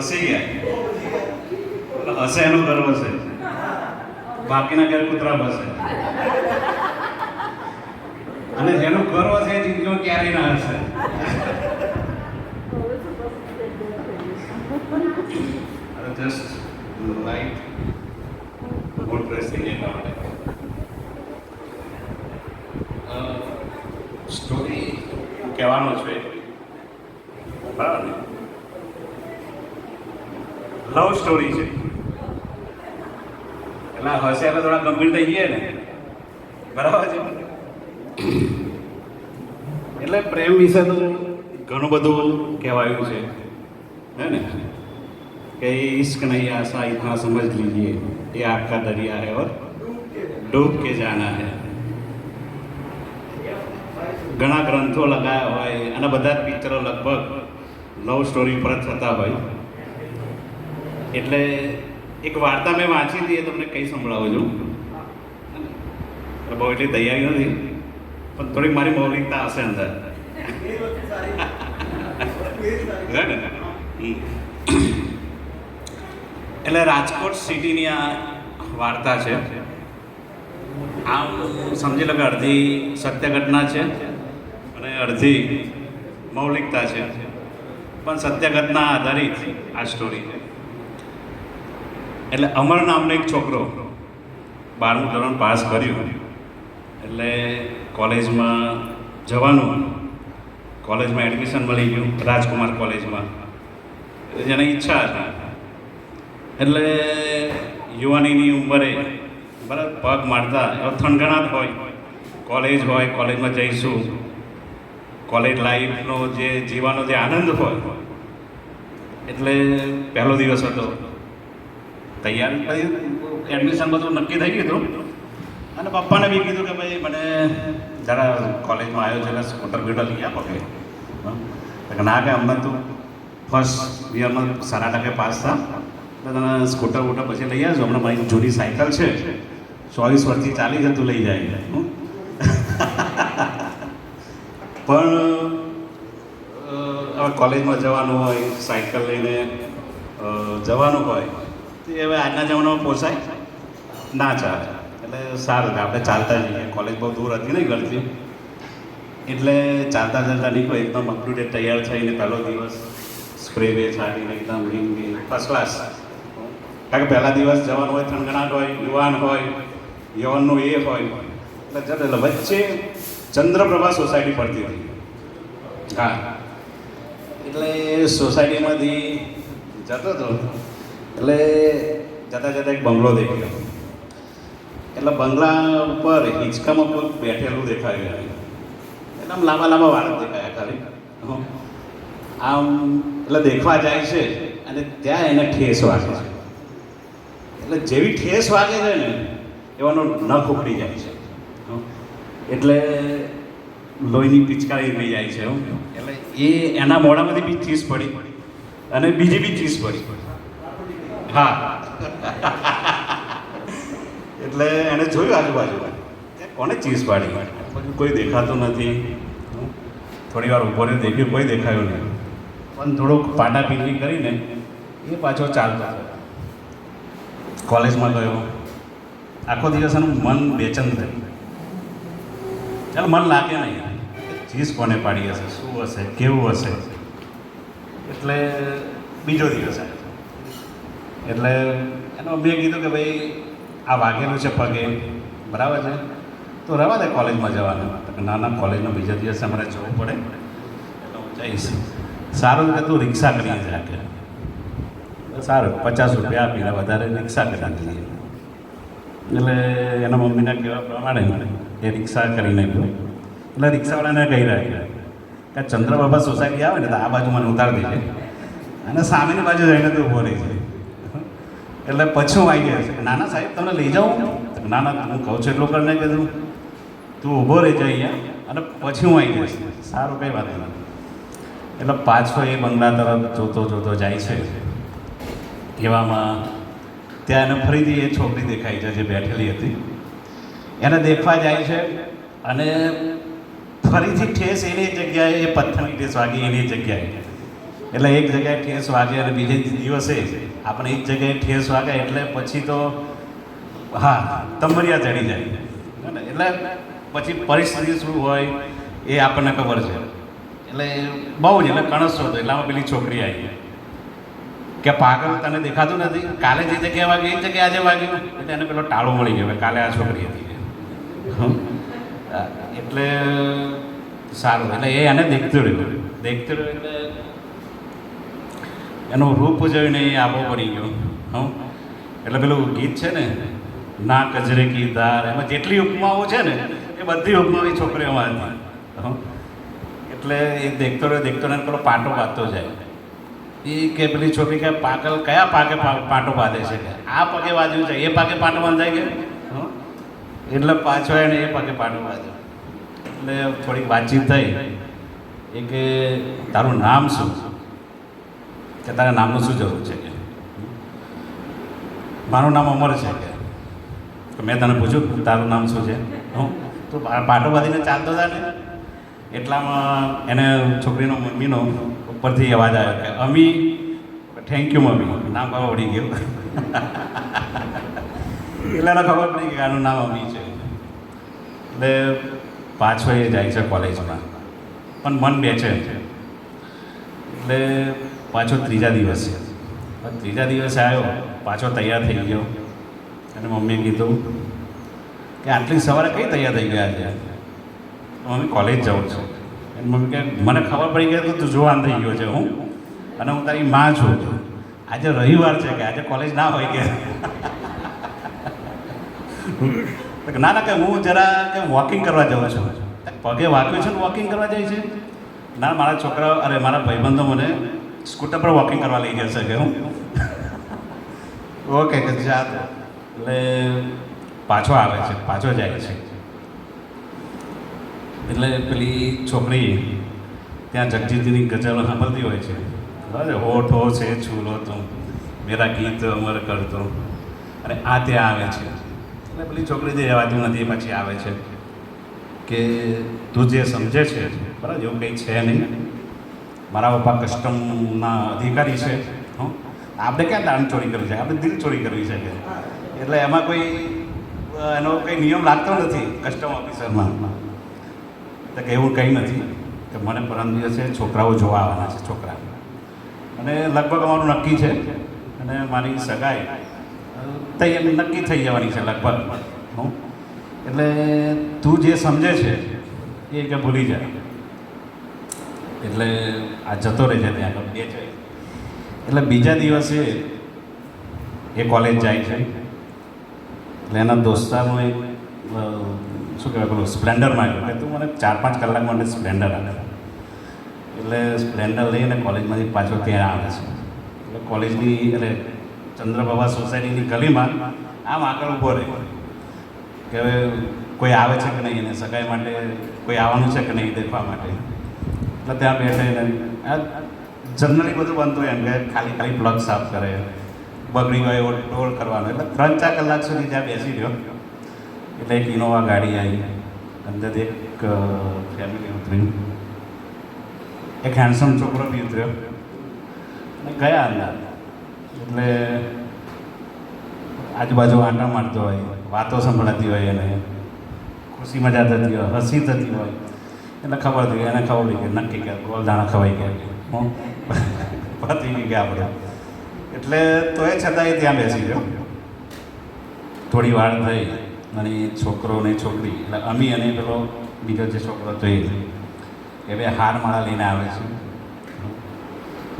હસી ગયા. હશે એનો ગર્વ છે. બાકીના ઘેર કૂતરા બસે અને જેનો ગર્વ છે એ જિંદગીમાં ક્યારેય ના હશે જસ્ટ લાઈટ મૂડ ફ્રેશ થઈ જાય એટલા માટે સ્ટોરી કહેવાનો છે બરાબર ને લવ સ્ટોરી છે. એટલે હશે, આપણે થોડા ગંભીર થઈ ગયા ને? બરાબર છે? એટલે પ્રેમ વિશે તો ઘણું બધું કહેવાયું છે. હે ને? કે ઇશ્ક નહીં, આશા ઇતના સમજ લીજીએ. એ આખા દરિયા હૈ ઓર ડૂબ કે જાના હે. ઘણા ગ્રંથો લગાયા હોય અને બધા પિક્ચરો લગભગ લવ સ્ટોરી પર જ થતા હોય. એટલે એક વાર્તા મેં વાંચી હતી, એ તમને કઈ સંભળાવું છું બહુ એટલી તૈયારી નથી, પણ થોડીક મારી મૌલિકતા હશે અંદર. એટલે રાજકોટ સિટીની આ વાર્તા છે. આમ સમજી લો કે અડધી સત્ય ઘટના છે અને અડધી મૌલિકતા છે. પણ સત્ય ઘટના આધારિત આ સ્ટોરી છે. એટલે અમર નામનો એક છોકરો બારમું ધોરણ પાસ કર્યું. એટલે કોલેજમાં જવાનું. કોલેજમાં એડમિશન મળી ગયું, રાજકુમાર કોલેજમાં. જેને ઈચ્છા હતા. એટલે યુવાનીની ઉંમરે બરાબર પગ મારતા, એવો થનગણાટ હોય. કોલેજ હોય, કોલેજમાં જઈશું. કોલેજ લાઈફનો જે જીવાનો જે આનંદ હોય. એટલે પહેલો દિવસ હતો. તૈયારી કરી. એડમિશન બધું નક્કી થઈ ગયું અને પપ્પાને બી કીધું કે ભાઈ મને જરા કોલેજમાં આવ્યો છે સ્કૂટર બીટર લઈ આપો કે ના કે અમને તું ફર્સ્ટ યરમાં સારા ટકે પાસ થા. તો તને સ્કૂટર વૂટર પછી લઈ આવજો. હમણાં મારી જૂની સાયકલ છે. ચોવીસ વર્ષથી ચાલી જતું લઈ જાય? પણ હવે કોલેજમાં જવાનું હોય, સાયકલ લઈને જવાનું હોય તો હવે આજના જમાનામાં પોસાય ના ચાલે. એટલે સારું આપણે ચાલતા જઈએ કોલેજ બહુ દૂર હતી નહીં ઘરથી એટલે ચાલતા ચાલતા નીકળો. એકદમ અપટુડેટ તૈયાર થઈને પહેલો દિવસ સ્પ્રે બે છાંટીને એકદમ રીંગ બી. ફર્સ્ટ ક્લાસ કારણ કે પહેલા દિવસ જવાન હોય, થનગણાટ હોય, યુવાન હોય, યવનનું એ હોય. એટલે જ એટલે વચ્ચે ચંદ્રપ્રભા સોસાયટી પડતી હતી. હા. એટલે સોસાયટીમાંથી જતો હતો એટલે જતા જતા એક બંગલો દેખ્યો. એટલે બંગલા ઉપર હિંચકામાં કોઈ બેઠેલું દેખાયું એટલે આમ લાંબા લાંબા વાળ દેખાયા ખાલી. આમ એટલે દેખવા જાય છે અને ત્યાં એને ઠેસ વાગે છે. એટલે જેવી ઠેસ વાગે છે ને, એવાનો નખ ઉખડી જાય છે. એટલે લોહીની પિચકારી થઈ જાય છે. એટલે એ એના મોઢામાંથી બી ચીસ પડી. અને બીજી બી ચીસ પડી. હા. એટલે એણે જોયું આજુબાજુ કોને ચીઝ પાડી? પછી કોઈ દેખાતું નથી. થોડી વાર રહ્યો, દેખ્યું, કોઈ દેખાયું નહીં. પણ થોડુંક પાટા પીંડી કરીને એ પાછો ચાલતો કોલેજમાં ગયો. આખો દિવસ એનું મન બેચેન થયું ચાલ, મન લાગે નહીં. ચીઝ કોને પાડી હશે? શું હશે? કેવું હશે? એટલે બીજો દિવસ આવ્યો. એટલે એનો મેં કીધું કે ભાઈ, આ વાગેલું છે પગે. બરાબર છે? તો રવા દે કોલેજમાં જવાનું. કે ના કોલેજનો બીજા દિવસે અમારે જવું પડે. એટલે હું જઈશ. સારું કે તું રિક્ષા કરી જા કે સારું, પચાસ રૂપિયા આપીને વધારે રિક્ષા કરી દીધી એટલે એના મમ્મીના કહેવા પ્રમાણે એ રિક્ષા કરીને ગયો એટલે રિક્ષાવાળાને કહી રહ્યા કે ચંદ્રબાબા સોસાયટી આવે ને, તો આ બાજુ મને ઉતારી દેજે. અને સામેની બાજુ જઈને તો ઊભો રહી છે એટલે પછી હું આવી ગયો. નાના સાહેબ, તમને લઈ જાઉં? નાના, હું કહું છું એટલું કરીને કીધું તું ઊભો રહેજો અહીંયા. અને પછી હું આવી જઈશ. સારું, કંઈ વાત નહીં. એટલે પાછો એ બંગલા તરફ જોતો જોતો જાય છે. એવામાં ત્યાં એને ફરીથી એ છોકરી દેખાય છે, જે બેઠેલી હતી. એને દેખવા જાય છે અને ફરીથી ઠેસ એની જગ્યાએ એ પથ્થરની ઠેસ વાગી એની જગ્યાએ. એટલે એક જગ્યાએ ઠેસ વાગે અને બીજે દિવસે આપણે એક જગ્યાએ ઠેસ વાગે એટલે પછી તો, હા, તમરિયા ચડી જાય? એટલે પછી પરિસ્થિતિ શું હોય એ આપણને ખબર છે. એટલે બહુ જ, એટલે કણસો હતો એટલામાં પેલી છોકરી આવી કે પાગલ તને દેખાતું નથી. કાલે જે જગ્યાએ વાગે, એ જગ્યાએ આજે વાગ્યું એટલે એને પેલો ટાળો મળી ગયો કાલે આ છોકરી હતી. એટલે સારું, એટલે એ એને દેખતું રહ્યું. દેખતું રહ્યું એટલે એનું રૂપ જોઈને એ આબો બની ગયો. હં? એટલે પેલું ગીત છે ને, ના કજરે કી ધાર એમાં જેટલી ઉપમાઓ છે ને, એ બધી ઉપમાઓ એ છોકરીઓમાં હં. એટલે એ દેખતો રહ્યો દેખતો રહ્યો પેલો પાટો બાંધતો જાય. એ કે પેલી છોકરી કે પાકલ કયા પાકે પાટો બાંધે છે? કે, આ પગે બાંધ્યું છે, એ પાકે પાટો કે હં? એટલે પાછો એને એ પાકે પાટો બાંધ્યો એટલે થોડીક વાતચીત થઈ. એ કે, તારું નામ શું? કે તારા નામનું શું જરૂર છે કે? મારું નામ અમર છે કે. મેં તને પૂછ્યું તારું નામ શું છે? હું? તો પાટો બાંધીને ચાલતો હતા ને. એટલામાં એને છોકરીનો મમ્મીનો ઉપરથી અવાજ આવ્યો કે, અમી થેન્ક યુ મમ્મી. નામ ખબર પડી ગયું. એટલે એને ખબર પડી કે આનું નામ અમી છે. એટલે પાછો એ જાય છે કોલેજમાં. પણ મન બેચે છે. એટલે પાછો ત્રીજા દિવસે. ત્રીજા દિવસે આવ્યો, પાછો તૈયાર થઈ ગયો. અને મમ્મીએ કીધું કે આટલી સવારે કઈ તૈયાર થઈ ગયા છે? મમ્મી, કોલેજ જાઉં છું. અને મમ્મી કે મને ખબર પડી ગઈ તો તું જોવાન થઈ ગયો છે. હું? અને હું તારી માં છું. આજે રવિવાર છે કે? આજે કોલેજ ના હોય કે? ના ના, કે હું જરા કે વોકિંગ કરવા જાઉં છું. પગે વાગ્યું છે ને વોકિંગ કરવા જાય છે? ના, મારા છોકરા અરે, મારા ભાઈબંધો મને સ્કૂટર પર વોકિંગ કરવા લઈ ગયા છે કે હું? ઓકે ગુજરાત એટલે પાછો આવે છે પાછો જાય છે. એટલે પેલી છોકરી ત્યાં જગજીતની ગઝલો સાંભળતી હોય છે. બરાબર હોઠો છે છૂલો તું મેરા ગીત અમર કરતો. અને આ ત્યાં આવે છે. એટલે પેલી છોકરી જે રહેવાતું નથી પછી આવે છે. કે તું જે સમજે છે બરાબર એવું કંઈ છે નહીં. મારા પપ્પા કસ્ટમના અધિકારી છે, હં. આપણે ક્યાં દાણ ચોરી કરવી છે? આપણે દિલ ચોરી કરવી છે કે? એટલે એમાં કોઈ એનો કંઈ નિયમ લાગતો નથી કસ્ટમ ઓફિસરમાં તો કે એવું કંઈ નથી. કે મને પરમ દિવસે છોકરાઓ જોવા આવવાના છે, છોકરા. અને લગભગ અમારું નક્કી છે. અને મારી સગાઈ તૈયારી નક્કી થઈ જવાની છે લગભગ. હું. એટલે તું જે સમજે છે, એ કે ભૂલી જાય એટલે આ જતો રહે છે ત્યાં આગળ, બે એટલે બીજા દિવસે એ કોલેજ જાય છે. એટલે એના દોસ્તારનો એક શું કહેવાય પેલું સ્પ્લેન્ડરમાં આવ્યો. કે તું મને ચાર પાંચ કલાક માટે સ્પ્લેન્ડર આપે. એટલે સ્પ્લેન્ડર લઈને કોલેજમાંથી પાછો ત્યાં આવે છે. એટલે કોલેજની એટલે ચંદ્રપ્રભા સોસાયટીની ગલીમાં આમ આગળ ઊભો રહે. કે હવે કોઈ આવે છે કે નહીં? એને સગાઈ માટે કોઈ આવવાનું છે કે નહીં દેખવા માટે? એટલે ત્યાં બેઠે જનરલી બધું બનતું એમ કે ખાલી ખાલી પ્લગ સાફ કરે. બગડી ગયો એવો ડોળ કરવાનો. એટલે ત્રણ ચાર કલાક સુધી ત્યાં બેસી રહ્યો. એટલે એક ઇનોવા ગાડી આવી. અંદર એક ફેમિલી ઉતર્યું. એક હેન્ડસમ છોકરો બી ઉતર્યો. અને ગયા અંદર. એટલે આજુબાજુ આંટા મારતો હોય, વાતો સંભળાતી હોય એને. ખુશી મજા થતી હોય, હસી થતી હોય. એટલે ખબર થઈ એને ખબર પડી કે નક્કી કે ગોલધાણા ખવાઈ ગયા. હું પતી ગયા આપણે. એટલે તો એ ત્યાં બેસી ગયો. થોડી વાર થઈ અને છોકરો ને છોકરી, એટલે અમી અને પેલો બીજો જે છોકરો હતો એ. બે હારમાળા લઈને આવે છે.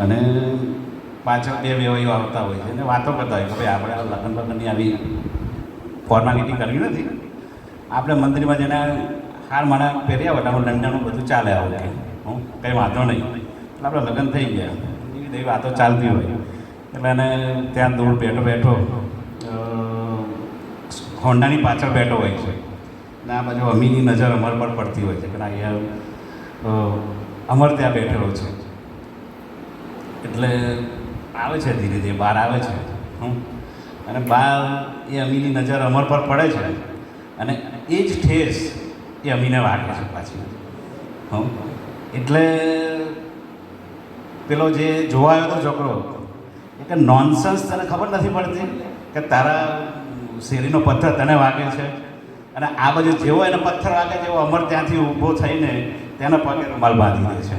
અને પાછળ બે વેવાઈઓ આવતા હોય છે. અને વાતો કરતા હોય કે ભાઈ આપણે લગ્ન લગ્નની આવી ફોર્માલિટી કરવી નથી. આપણે મંદિરમાં જઈને હાર માળા પહેર્યા હોય એટલે લંડનનું બધું ચાલે આવું હું, કંઈ વાંધો નહીં. એટલે આપણે લગ્ન થઈ ગયા. એવી બધી વાતો ચાલતી હોય. એટલે એને ત્યાં દૂર બેઠો બેઠો હોન્ડાની પાછળ બેઠો હોય છે. ને આ બાજુ અમીની નજર અમર પર પડતી હોય છે કે ના, અહીંયા અમર ત્યાં બેઠેલો છે. એટલે આવે છે ધીરે ધીરે, બહાર આવે છે. હું. અને બહાર એ અમીની નજર અમર પર પડે છે. અને એ જ ઠેસ એ અમીને વાગે છે પાછી હં? એટલે પેલો જે જોવાયો હતો છોકરો એ કે નોનસન્સ તને ખબર નથી પડતી કે તારા શેરીનો પથ્થર તને વાગે છે? અને આ બાજુ જેવો એને પથ્થર વાગે છે એવો અમર ત્યાંથી ઊભો થઈને તેના પગે રૂમાલ બાંધી દે છે.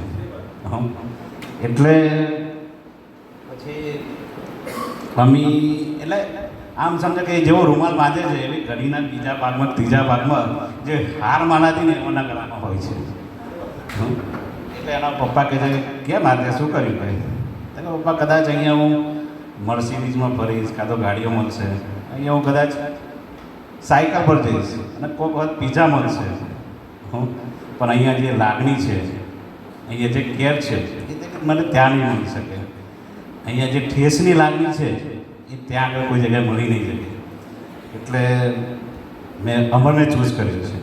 હં? એટલે પછી અમી એટલે આમ સમજો કે જેવો રૂમાલ બાંધે છે, એવી ઘડીના બીજા ભાગમાં, ત્રીજા ભાગમાં જે હાર માનાતી ને એમના ગળામાં હોય છે. એટલે એના પપ્પા કહે છે, કેમ આજે શું કર્યું ભાઈ? તો પપ્પા, કદાચ અહીંયા હું મર્સિડીઝમાં ફરીશ કાં તો ગાડીઓ મળશે. અહીંયા હું કદાચ સાયકલ પર જઈશ અને કોઈક વખત પીઝા મળશે. પણ અહીંયા જે લાગણી છે, અહીંયા જે કેર છે, એ મને ત્યાં નહીં મળી શકે. અહીંયા જે ઠેસની લાગણી છે એ ત્યાં આગળ કોઈ જગ્યાએ મળી નહીં શકે. એટલે મેં અમરને ચૂઝ કર્યું છે.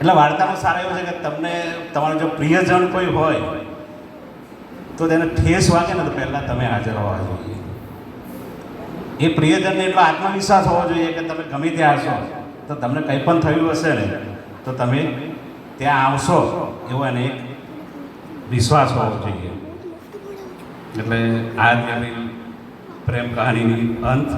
એટલે વાર્તામાં સારો એવો છે કે તમને તમારો જો પ્રિયજન કોઈ હોય, તો તેને ઠેસ વાગે ને તો પહેલાં તમે હાજર હોવા જોઈએ. એ પ્રિયજનને એટલો આત્મવિશ્વાસ હોવો જોઈએ કે તમે ગમે ત્યાં હશો, તો તમને કંઈ પણ થયું હશે ને, તો તમે ત્યાં આવશો એવો એને એક વિશ્વાસ હોવો જોઈએ. એટલે આ પ્રેમ કહાનીની અંત.